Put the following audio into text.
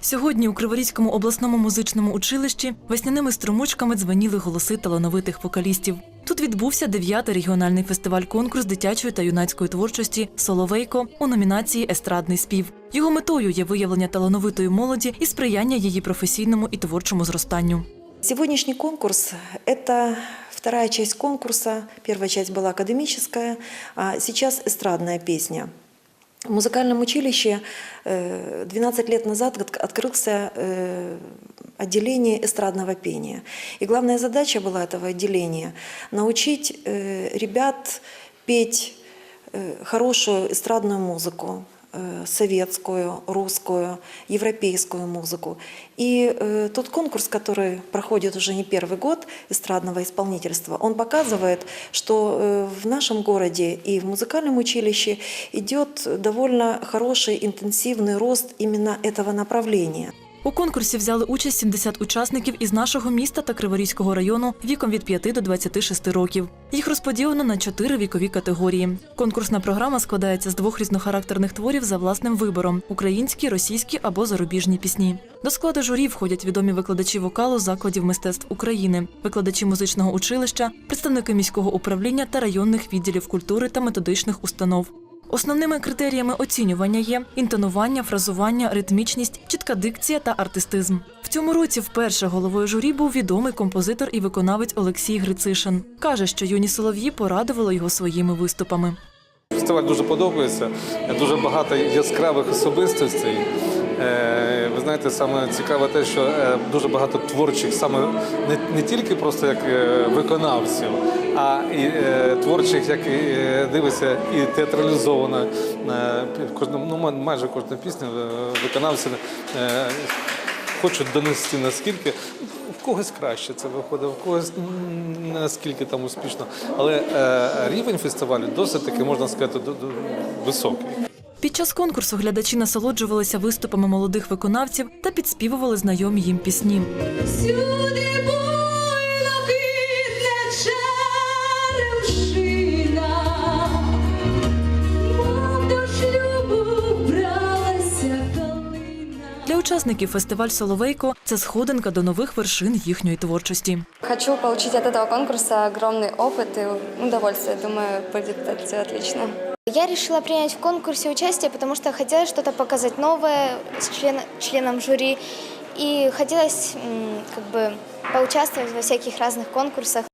Сьогодні у Криворізькому обласному музичному училищі весняними струмочками дзвеніли голоси талановитих вокалістів. Тут відбувся дев'ятий регіональний фестиваль-конкурс дитячої та юнацької творчості Соловейко у номінації Естрадний спів. Його метою є виявлення талановитої молоді і сприяння її професійному і творчому зростанню. Сегодняшний конкурс – это вторая часть конкурса. Первая часть была академическая, а сейчас эстрадная песня. В музыкальном училище э, 12 лет назад от- открылся э, отделение эстрадного пения. И главная задача была этого отделения – научить э, ребят петь э, хорошую эстрадную музыку, э, советскую, русскую, европейскую музыку. И э, тот конкурс, который проходит уже не первый год эстрадного исполнительства, он показывает, что э, в нашем городе и в музыкальном училище идет довольно хороший интенсивный рост именно этого направления. У конкурсі взяли участь 70 учасників із нашого міста та Криворізького району віком від 5 до 26 років. Їх розподілено на чотири вікові категорії. Конкурсна програма складається з двох різнохарактерних творів за власним вибором: українські, російські або зарубіжні пісні. До складу журі входять відомі викладачі вокалу закладів мистецтв України, викладачі музичного училища, представники міського управління та районних відділів культури та методичних установ. Основними критеріями оцінювання є інтонування, фразування, ритмічність, чітка дикція та артистизм. В цьому році вперше головою журі був відомий композитор і виконавець Олексій Грицишин. Каже, що юні солов'ї порадували його своїми виступами. Фестиваль дуже подобається, дуже багато яскравих особистостей. Е, Ви знаєте, саме цікаве те, що е, дуже багато творчих, саме не, тільки просто як е, виконавців, а і е, творчих, як і е, дивиться, і театралізовано. Е, кожним- ну, майже кожна пісня е, виконавці е, хочуть донести наскільки. В когось краще це виходить, в когось наскільки там успішно. Але е, рівень фестивалю досить таки, можна сказати, високий. Під час конкурсу глядачі насолоджувалися виступами молодих виконавців та підспівували знайомі їм пісні. Всюди Для учасників фестиваль Соловейко це сходинка до нових вершин їхньої творчості. Хочу получить от этого конкурса огромный опыт и удовольствие. Думаю, будет все отлично. Я решила принять в конкурсе участие, потому что хотела что-то показать новое с член- членам жюри. И хотелось м, как бы поучаствовать во всяких разных конкурсах.